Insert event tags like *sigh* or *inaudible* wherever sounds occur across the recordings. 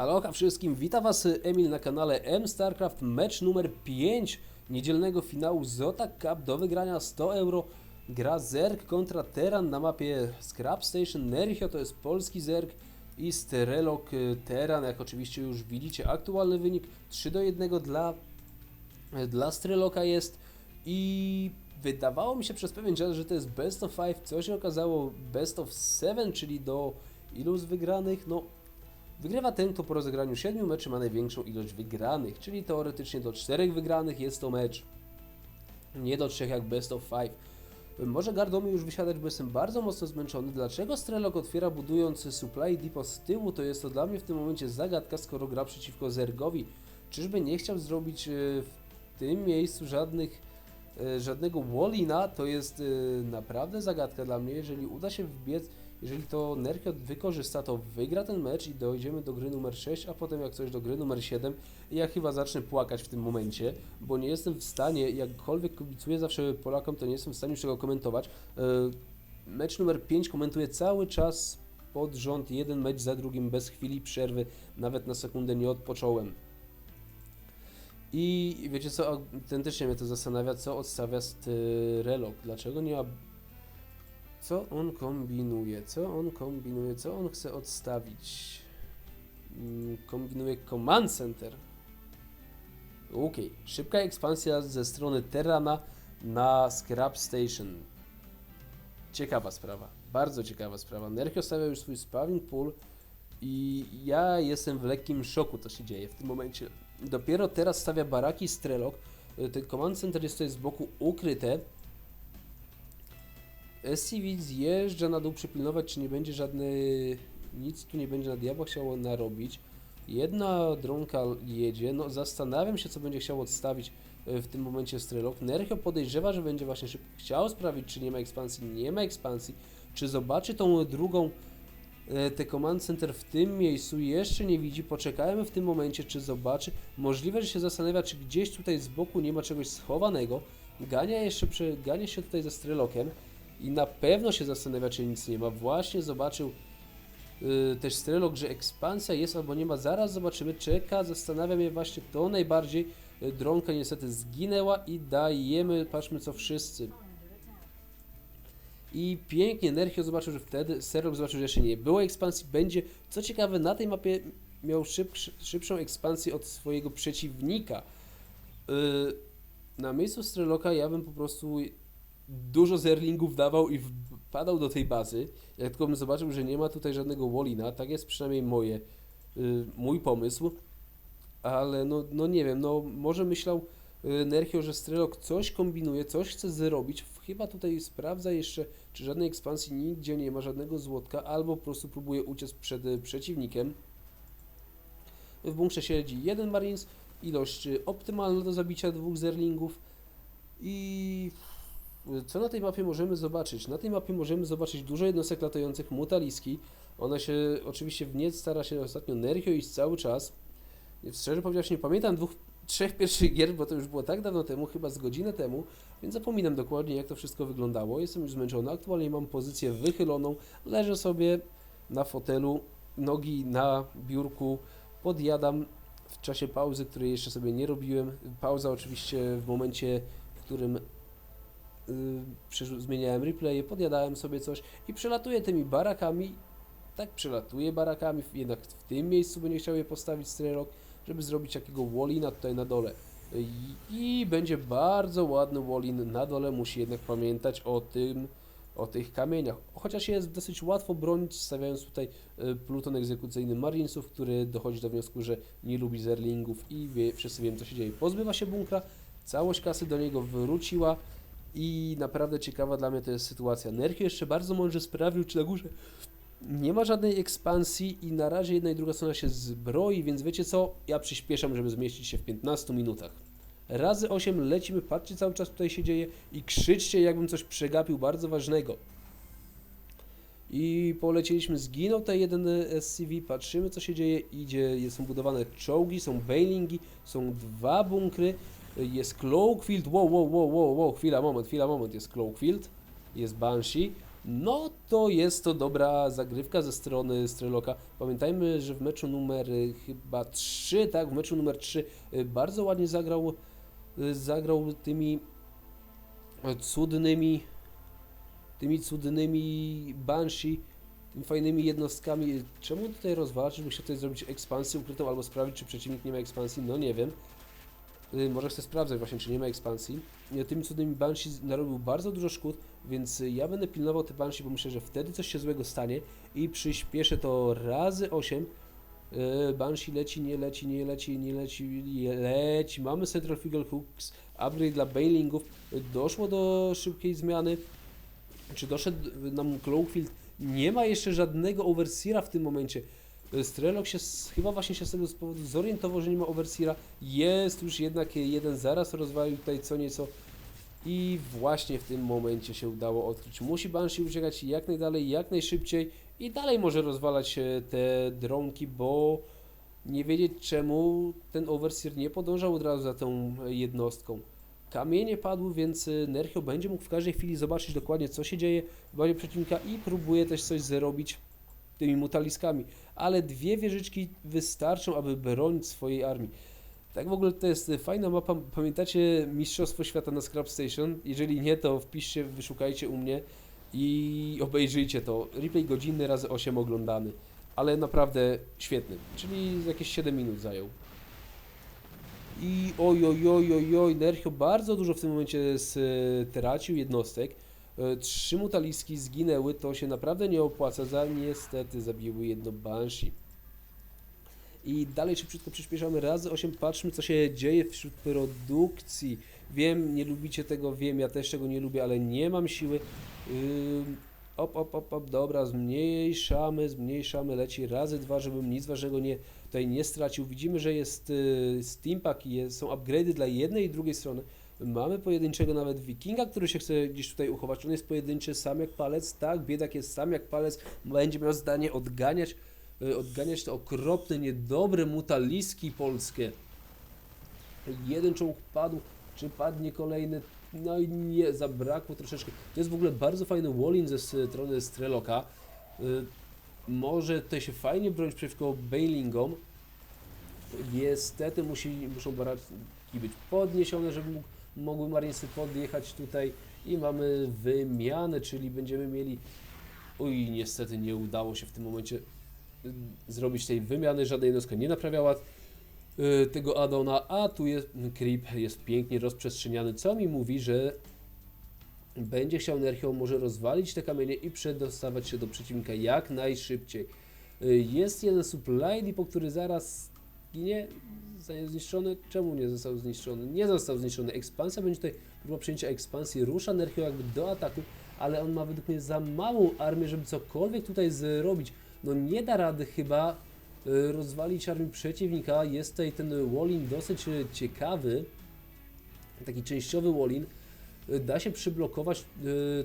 Aloha wszystkim, witam was Emil na kanale M StarCraft, mecz numer 5 niedzielnego finału Zota Cup do wygrania 100 euro. Gra Zerg kontra Teran na mapie Scrap Station, Nerchio to jest polski Zerg i Sterelok y, Teran, jak oczywiście już widzicie aktualny wynik 3 do 1 dla, dla Streloka jest. I wydawało mi się przez pewien czas, że to jest best of 5, co się okazało? Best of 7, czyli do ilu wygranych, no Wygrywa ten, kto po rozegraniu 7 meczy ma największą ilość wygranych, czyli teoretycznie do 4 wygranych jest to mecz, nie do 3 jak best of 5. Może gardą mi już wysiadać, bo jestem bardzo mocno zmęczony. Dlaczego Strelok otwiera budując supply depot z tyłu, to jest to dla mnie w tym momencie zagadka, skoro gra przeciwko Zergowi. Czyżby nie chciał zrobić e, w tym miejscu żadnych, e, żadnego wallina? To jest e, naprawdę zagadka dla mnie. Jeżeli uda się wbiec jeżeli to Nerkiot wykorzysta, to wygra ten mecz i dojdziemy do gry numer 6, a potem jak coś do gry numer 7. I ja chyba zacznę płakać w tym momencie, bo nie jestem w stanie, jakkolwiek kibicuję zawsze Polakom, to nie jestem w stanie już tego komentować. E, Mecz numer 5 komentuję cały czas pod rząd, jeden mecz za drugim, bez chwili przerwy, nawet na sekundę nie odpocząłem. I wiecie co, autentycznie mnie to zastanawia, co odstawia Strelok. Dlaczego nie ma co on kombinuje? Co on kombinuje? Co on chce odstawić? Mm, Kombinuje Command Center. Okej, szybka ekspansja ze strony Terrana na Scrap Station. Ciekawa sprawa, bardzo ciekawa sprawa. Nerchio stawia już swój spawning pool i ja jestem w lekkim szoku, co się dzieje w tym momencie. Dopiero teraz stawia baraki Strelok. Ten Command Center jest tutaj z boku ukryte, SCV zjeżdża na dół przypilnować, czy nie będzie żadne... Nic tu nie będzie na diabła chciało narobić. Jedna dronka jedzie, no zastanawiam się, co będzie chciał odstawić e, w tym momencie Strelok. Nerchio podejrzewa, że będzie właśnie szybko chciał sprawdzić, czy nie ma ekspansji. Nie ma ekspansji. Czy zobaczy tą drugą e, te Command Center w tym miejscu jeszcze nie widzi. Poczekajmy w tym momencie, czy zobaczy. Możliwe, że się zastanawia, czy gdzieś tutaj z boku nie ma czegoś schowanego. Gania jeszcze, gania się tutaj ze Strelokiem i na pewno się zastanawia, czy nic nie ma. Właśnie zobaczył yy, też Strelok, że ekspansja jest albo nie ma. Zaraz zobaczymy. Czeka, zastanawia mnie właśnie to najbardziej. Yy, dronka niestety zginęła i dajemy, patrzmy co wszyscy. I pięknie Nerchio zobaczył, że wtedy Strelok zobaczył, że jeszcze nie było ekspansji. Będzie, co ciekawe, na tej mapie miał szybszy, szybszą ekspansję od swojego przeciwnika. Yy, na miejscu Streloka ja bym po prostu dużo zerlingów dawał i wpadał do tej bazy. Jak tylko bym zobaczył, że nie ma tutaj żadnego Wallina, tak jest przynajmniej moje, y, mój pomysł, ale no, no nie wiem, no może myślał y, Nerchio, że Strelok coś kombinuje, coś chce zrobić, chyba tutaj sprawdza jeszcze, czy żadnej ekspansji nigdzie nie ma, żadnego złotka, albo po prostu próbuje uciec przed y, przeciwnikiem. W bunkrze siedzi jeden Marines, ilość optymalna do zabicia dwóch zerlingów i co na tej mapie możemy zobaczyć? Na tej mapie możemy zobaczyć dużo jednostek latających mutaliski. Ona się oczywiście w nie stara się ostatnio Nerchio iść cały czas. Szczerze powiedziawszy, nie pamiętam dwóch, trzech pierwszych gier, bo to już było tak dawno temu, chyba z godzinę temu, więc zapominam dokładnie jak to wszystko wyglądało. Jestem już zmęczony, aktualnie mam pozycję wychyloną, leżę sobie na fotelu, nogi na biurku, podjadam w czasie pauzy, której jeszcze sobie nie robiłem. Pauza oczywiście w momencie, w którym zmieniałem replaye, podjadałem sobie coś i przelatuję tymi barakami. Tak, przelatuję barakami, jednak w tym miejscu będzie chciał je postawić Strelok, żeby zrobić takiego wallina tutaj na dole. I, I będzie bardzo ładny wallin na dole, musi jednak pamiętać o tym, o tych kamieniach. Chociaż jest dosyć łatwo bronić, stawiając tutaj y, pluton egzekucyjny Marinesów, który dochodzi do wniosku, że nie lubi zerlingów i wie, wszyscy wiemy co się dzieje. Pozbywa się bunkra, całość kasy do niego wróciła, i naprawdę ciekawa dla mnie to jest sytuacja. Nerchio jeszcze bardzo mądrze sprawił, czy na górze nie ma żadnej ekspansji i na razie jedna i druga strona się zbroi, więc wiecie co? Ja przyspieszam, żeby zmieścić się w 15 minutach. Razy 8 lecimy, patrzcie cały czas tutaj się dzieje i krzyczcie jakbym coś przegapił bardzo ważnego. I polecieliśmy, zginął ten jeden SCV, patrzymy co się dzieje, idzie, są budowane czołgi, są bailingi, są dwa bunkry, jest Cloakfield, wow, wow, wow, wow, wow, chwila, moment, chwila, moment, jest Cloakfield, jest Banshee, no to jest to dobra zagrywka ze strony Streloka. Pamiętajmy, że w meczu numer y, chyba 3, tak, w meczu numer 3 y, bardzo ładnie zagrał, y, zagrał tymi cudnymi, tymi cudnymi Banshee, tymi fajnymi jednostkami. Czemu tutaj rozwalać, żeby chciał tutaj zrobić ekspansję ukrytą albo sprawdzić, czy przeciwnik nie ma ekspansji? No nie wiem. Y, Może chcę sprawdzać właśnie, czy nie ma ekspansji. Y, Tymi cudnymi Banshee narobił bardzo dużo szkód, więc y, ja będę pilnował te Banshee, bo myślę, że wtedy coś się złego stanie i przyspieszę to razy 8. Y, Banshee leci, nie leci, nie leci, nie leci, nie leci. Mamy Central Fugal Hooks, upgrade dla bailingów. Doszło do szybkiej zmiany. Czy doszedł nam Cloakfield? Nie ma jeszcze żadnego Overseera w tym momencie. Strelok się chyba właśnie się z tego powodu zorientował, że nie ma Overseera. Jest już jednak jeden zaraz rozwalił tutaj co nieco. I właśnie w tym momencie się udało odkryć. Musi Banshee uciekać jak najdalej, jak najszybciej i dalej może rozwalać e, te dronki, bo nie wiedzieć czemu ten Overseer nie podążał od razu za tą e, jednostką. Kamienie padły, więc e, Nerchio będzie mógł w każdej chwili zobaczyć dokładnie co się dzieje w bazie przeciwnika i próbuje też coś zrobić tymi mutaliskami. Ale dwie wieżyczki wystarczą, aby bronić swojej armii. Tak w ogóle to jest fajna mapa. Pamiętacie Mistrzostwo Świata na Scrap Station? Jeżeli nie, to wpiszcie, wyszukajcie u mnie i obejrzyjcie to. Replay godzinny razy 8 oglądany. Ale naprawdę świetny. Czyli jakieś 7 minut zajął. I oj, oj, oj, oj, oj, Nerchio bardzo dużo w tym momencie stracił jednostek. E, Trzy mutaliski zginęły, to się naprawdę nie opłaca. Za niestety zabiły jedno Banshee. I dalej szybciutko przyspieszamy razy 8, patrzmy co się dzieje wśród produkcji. Wiem, nie lubicie tego, wiem, ja też tego nie lubię, ale nie mam siły. Ym, op, op, op, op, dobra, zmniejszamy, zmniejszamy, leci razy dwa, żebym nic ważnego nie, tutaj nie stracił. Widzimy, że jest y, Steampack i jest, są upgrade'y dla jednej i drugiej strony. Mamy pojedynczego nawet wikinga, który się chce gdzieś tutaj uchować. On jest pojedynczy, sam jak palec, tak, biedak jest sam jak palec, będzie miał zdanie odganiać, y, odganiać te okropne, niedobre mutaliski polskie. Jeden czołg padł, czy padnie kolejny? No i nie, zabrakło troszeczkę. To jest w ogóle bardzo fajny wallin ze strony Streloka. Y, Może tutaj się fajnie bronić przeciwko bailingom. Niestety musi, muszą baraki być podniesione, żeby mógł, mogły marnicy podjechać tutaj i mamy wymianę, czyli będziemy mieli oj niestety nie udało się w tym momencie y, zrobić tej wymiany, żadna jednostka nie naprawiała y, tego addona, a tu jest creep jest pięknie rozprzestrzeniany, co mi mówi, że będzie chciał Nerchio może rozwalić te kamienie i przedostawać się do przeciwnika jak najszybciej. Y, Jest jeden supply depot, który zaraz ginie, zostanie zniszczony. Czemu nie został zniszczony? Nie został zniszczony. Ekspansja będzie tutaj, próba przejęcia ekspansji, rusza Nerchio jakby do ataku, ale on ma według mnie za małą armię, żeby cokolwiek tutaj zrobić. No nie da rady chyba y, rozwalić armii przeciwnika. Jest tutaj ten Wallin dosyć y, ciekawy, taki częściowy Wallin. Y, Da się przyblokować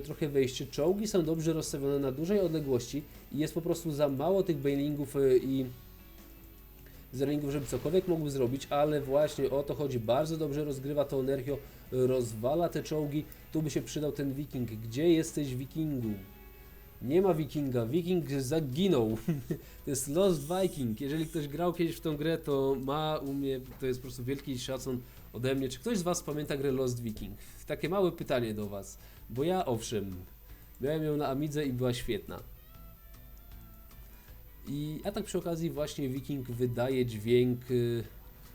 trochę wejście. Czołgi są dobrze rozstawione na dużej odległości i jest po prostu za mało tych bailingów i zerlingów, żeby cokolwiek mógł zrobić, ale właśnie o to chodzi. Bardzo dobrze rozgrywa to Nerchio, y, rozwala te czołgi. Tu by się przydał ten wiking. Gdzie jesteś wikingu? Nie ma wikinga, wiking zaginął. *laughs* to jest Lost Viking. Jeżeli ktoś grał kiedyś w tą grę, to ma u mnie, to jest po prostu wielki szacun ode mnie. Czy ktoś z Was pamięta grę Lost Viking? Takie małe pytanie do Was, bo ja owszem, miałem ją na Amidze i była świetna. I a tak przy okazji właśnie Viking wydaje dźwięk, y,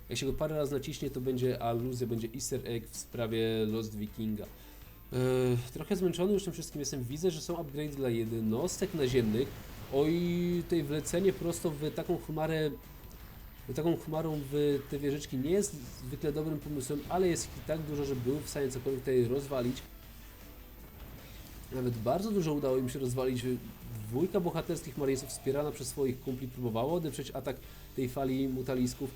jak się go parę razy naciśnie, to będzie aluzja, będzie easter egg w sprawie Lost Vikinga. Yy, trochę zmęczony już tym wszystkim jestem. Widzę, że są upgrade dla jednostek naziemnych. Oj, tutaj wlecenie prosto w taką chmarę, w taką chmarą w te wieżyczki nie jest zwykle dobrym pomysłem, ale jest ich i tak dużo, że były w stanie cokolwiek tutaj rozwalić. Nawet bardzo dużo udało im się rozwalić. Dwójka bohaterskich marinesów wspierana przez swoich kumpli próbowała odeprzeć atak tej fali mutalisków,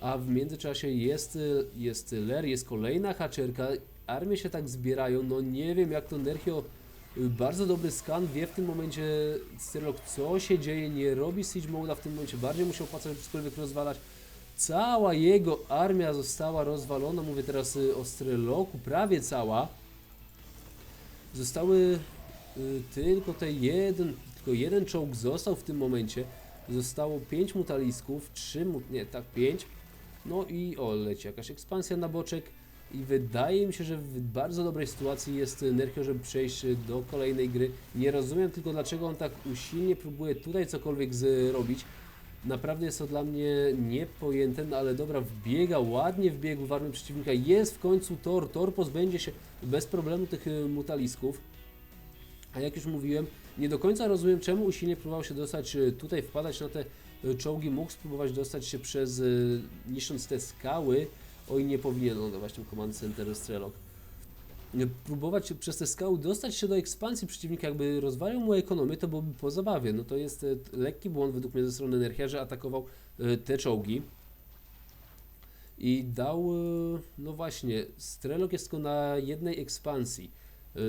a w międzyczasie jest, jest Ler, jest kolejna haczerka. Armie się tak zbierają, no nie wiem jak to Nerchio bardzo dobry skan, wie w tym momencie Styrlok co się dzieje, nie robi Siege Mode'a w tym momencie, bardziej mu się opłaca, cokolwiek rozwalać. Cała jego armia została rozwalona, mówię teraz o Stryloku, prawie cała. Zostały y, tylko ten jeden, tylko jeden czołg został w tym momencie. Zostało 5 mutalisków, 3, mu, nie, tak 5. No i o, leci jakaś ekspansja na boczek. I wydaje mi się, że w bardzo dobrej sytuacji jest Nerchio, żeby przejść do kolejnej gry. Nie rozumiem tylko dlaczego on tak usilnie próbuje tutaj cokolwiek zrobić. Naprawdę jest to dla mnie niepojęte, no ale dobra, wbiega, ładnie wbiegł w armię przeciwnika. Jest w końcu Tor. Tor pozbędzie się bez problemu tych y, mutalisków. A jak już mówiłem, nie do końca rozumiem, czemu usilnie próbował się dostać y, tutaj, wpadać na te y, czołgi. Mógł spróbować dostać się przez, niszcząc te skały. Oj, nie powinien lądować tym Command Center Strelok. Próbować przez te skały dostać się do ekspansji przeciwnika, jakby rozwalił mu ekonomię, to byłoby po zabawie. No to jest t- lekki błąd według mnie ze strony Nerchia, że atakował y, te czołgi. I dał, y, no właśnie, Strelok jest tylko na jednej ekspansji.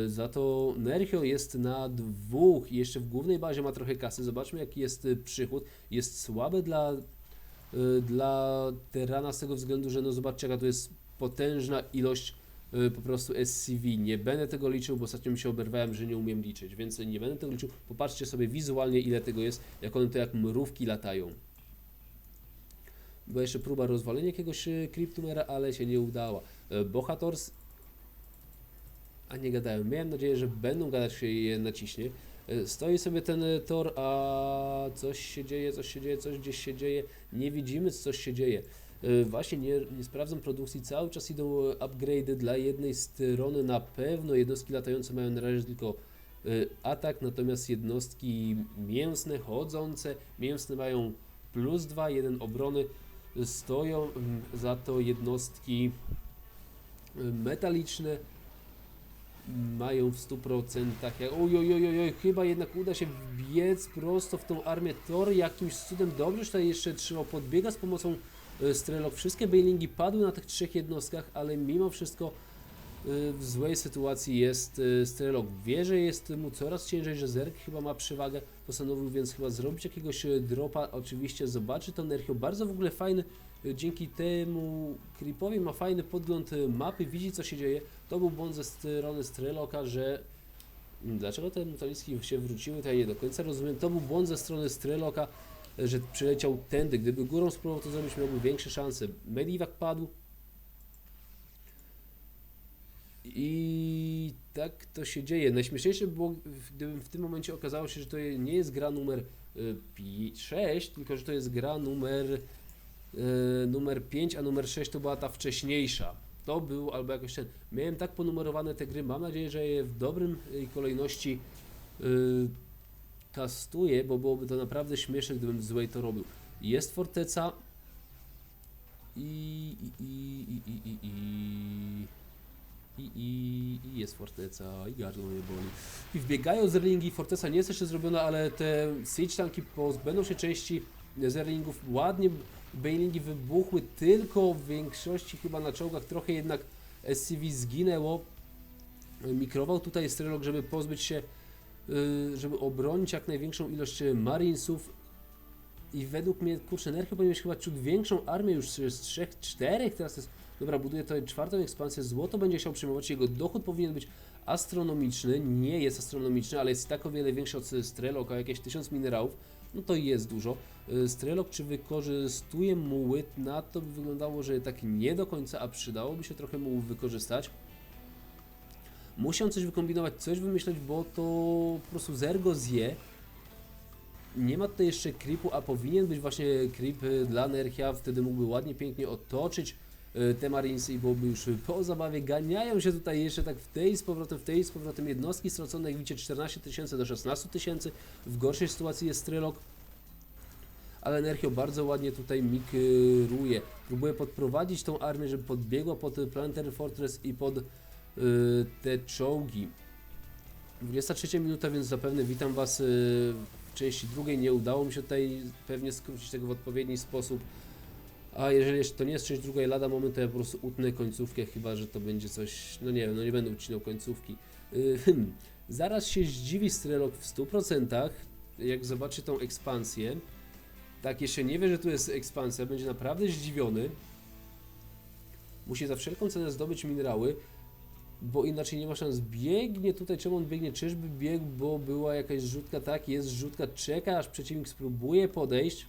Za to Nerchio jest na dwóch i jeszcze w głównej bazie ma trochę kasy. Zobaczmy jaki jest przychód. Jest słaby dla, dla Terrana z tego względu, że no zobaczcie jaka to jest potężna ilość po prostu SCV. Nie będę tego liczył, bo ostatnio mi się oberwałem, że nie umiem liczyć, więc nie będę tego liczył. Popatrzcie sobie wizualnie ile tego jest, jak one to jak mrówki latają. Była jeszcze próba rozwalenia jakiegoś y, Cryptumera, ale się nie udała. Y, Bohators a nie gadają. Miałem nadzieję, że będą gadać, się je naciśnie. Stoi sobie ten tor, a coś się dzieje, coś się dzieje, coś gdzieś się dzieje. Nie widzimy, co coś się dzieje. E, Właśnie nie, nie sprawdzam produkcji, cały czas idą e, upgrade'y dla jednej strony. Na pewno jednostki latające mają na razie tylko e, atak, natomiast jednostki mięsne, chodzące, mięsne mają plus 2, jeden obrony. Stoją mm, za to jednostki metaliczne mają w 100%. Jak, oj, oj, oj, oj, oj, chyba jednak uda się wbiec prosto w tą armię Thor jakimś cudem. Dobrze, że tutaj jeszcze trzymał podbiega z pomocą Strelok. Wszystkie bailingi padły na tych trzech jednostkach, ale mimo wszystko e, w złej sytuacji jest e, Strelok. Wie, że jest mu coraz ciężej, że Zerk chyba ma przewagę. Postanowił więc chyba zrobić jakiegoś dropa. Oczywiście zobaczy to Nerchio. Bardzo w ogóle fajny. Dzięki temu Creepowi ma fajny podgląd mapy, widzi co się dzieje. To był błąd ze strony Streloka, że Mm, dlaczego te mutaliski się wróciły, to ja nie do końca rozumiem. To był błąd ze strony Streloka, że przyleciał tędy. Gdyby górą spróbował to zrobić, miałby większe szanse. Medivac padł. I tak to się dzieje. Najśmieszniejsze by było, gdyby w tym momencie okazało się, że to nie jest gra numer 6, tylko że to jest gra numer, e, numer 5, a numer 6 to była ta wcześniejsza. To był albo jakoś ten. Miałem tak ponumerowane te gry. Mam nadzieję, że je w dobrym e, kolejności y, kastuję, bo byłoby to naprawdę śmieszne, gdybym złej to robił. Jest forteca i i i i i i i i, i, i jest forteca i gardło mnie boli. I wbiegają z ringi, forteca nie jest jeszcze zrobiona, ale te siege tanki pozbędą się części zerlingów. Ładnie bailingi wybuchły, tylko w większości chyba na czołgach trochę jednak SCV zginęło. Mikrował tutaj Strelok, żeby pozbyć się, żeby obronić jak największą ilość marinesów. I według mnie, kurczę, Nerchio powinien mieć chyba ciut większą armię już z trzech, czterech, teraz jest, dobra, buduje tutaj czwartą ekspansję, złoto będzie chciał przyjmować, jego dochód powinien być astronomiczny, nie jest astronomiczny, ale jest tak o wiele większy od Strelok, o jakieś 1000 minerałów, no to jest dużo. Y, Strelok czy wykorzystuje mu łyt, na to by wyglądało, że tak nie do końca, a przydałoby się trochę mu wykorzystać. Musiał coś wykombinować, coś wymyśleć, bo to po prostu Zergo zje. Nie ma tutaj jeszcze creepu, a powinien być właśnie creep y, dla Nerchia, wtedy mógłby ładnie, pięknie otoczyć y, te Marinesy i byłoby już po zabawie. Ganiają się tutaj jeszcze tak w tej z powrotem, w tej z powrotem jednostki stracone, jak widzicie 14 tysięcy do 16 tysięcy. W gorszej sytuacji jest Strelok. Ale Nerchio bardzo ładnie tutaj mikruje. Próbuje podprowadzić tą armię, żeby podbiegła pod Planetary Fortress i pod te czołgi. 23 minuta, więc zapewne witam Was y, w części drugiej. Nie udało mi się tutaj pewnie skrócić tego w odpowiedni sposób. A jeżeli jeszcze to nie jest część druga i lada moment, to ja po prostu utnę końcówkę, chyba że to będzie coś. No nie wiem, no nie będę ucinał końcówki. Y, hmm. Zaraz się zdziwi Strelok w 100%, jak zobaczy tą ekspansję. Tak, jeszcze nie wie, że tu jest ekspansja, będzie naprawdę zdziwiony. Musi za wszelką cenę zdobyć minerały. Bo inaczej nie ma szans. Biegnie tutaj, czemu on biegnie? Czyżby biegł, bo była jakaś rzutka? Tak, jest rzutka, czeka aż przeciwnik spróbuje podejść.